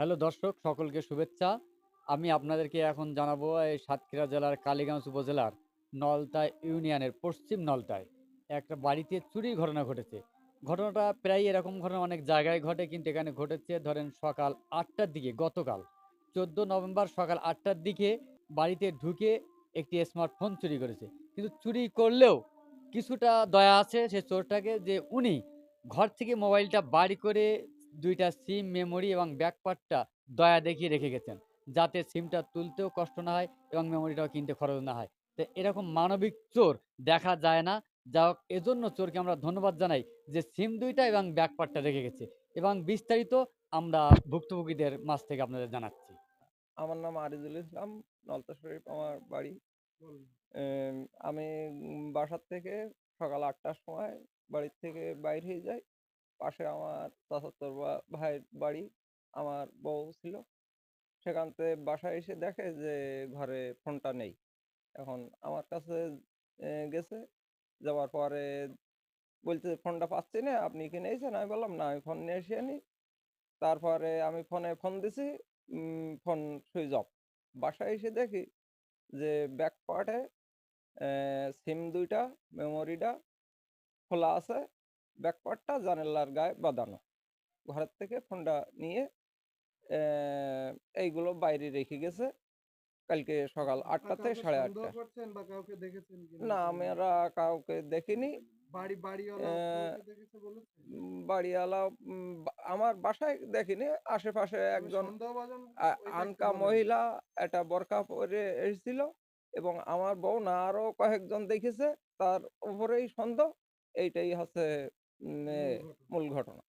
Hello দর্শক, সকলকে শুভেচ্ছা। আমি আপনাদেরকে এখন জানাব এই সাতক্ষীরা জেলার কালীগঞ্জ উপজেলার নলতা ইউনিয়নের পশ্চিম নলতায় একটা বাড়িতে চুরির ঘটনা ঘটেছে। ঘটনাটা প্রায় এরকম ঘটনা অনেক জায়গায় ঘটে, কিন্তু এখানে ঘটেছে ধরেন সকাল আটটার দিকে, গতকাল। চোদ্দ নভেম্বর সকাল আটটার দিকে বাড়িতে ঢুকে একটি স্মার্টফোন চুরি করেছে। কিন্তু চুরি করলেও কিছুটা দয়া আছে সে চোরটাকে যে উনি ঘর থেকে মোবাইলটা বাড়ি করে দুইটা সিম মেমোরি এবং ব্যাকপার্টটা দয়া দেখিয়ে রেখে গেছেন যাতে সিমটা তুলতেও কষ্ট না হয় এবং মেমোরিটাও কিনতে খরচ না হয়। তো এরকম মানবিক চোর দেখা যায় না। যা হোক এজন্য চোরকে আমরা ধন্যবাদ জানাই যে সিম দুইটা এবং ব্যাকপার্টটা রেখে গেছে। এবং বিস্তারিত আমরা ভুক্তভোগীদের মাছ থেকে আপনাদের জানাচ্ছি। আমার নাম আরিজুল ইসলাম নলতা শরীফ আমার বাড়ি। আমি বাসার থেকে সকাল আটটার সময় বাড়ির থেকে বাইর হয়ে যাই। পাশে আমার চাচাতোর ভাইয়ের বাড়ি, আমার বউ ছিল। সেখান থেকে বাসায় এসে দেখে যে ঘরে ফোনটা নেই। এখন আমার কাছে গেছে। যাওয়ার পরে বলছে, ফোনটা পাচ্ছি না, আপনি কি নিয়েছেন আমি বললাম, না, আমি ফোন নিয়ে আসিনি তারপরে আমি ফোনে ফোন দিছি ফোন সুইচ অফ। বাসায় এসে দেখি যে ব্যাক পার্টে সিম দুইটা, মেমোরিটা খোলা আছে। ব্যাক পার্টটা জানালার গায়ে বাঁধানো। ঘরের থেকে ফোনটা নিয়ে এইগুলো বাইরে রেখে গেছে। কালকে সকাল আটটা থেকে সাড়ে আটটা। না আমরা কাউকে দেখিনি। বাড়ি বাড়িওয়ালা আমার বাসায় দেখিনি। আশেপাশে একজন আনকা মহিলা একটা বোরকা পরে এসেছিল এবং আমার বউ না আরও কয়েকজন দেখেছে। তার উপরেই সন্দেহ এইটাই হচ্ছে। মূল ঘটনা।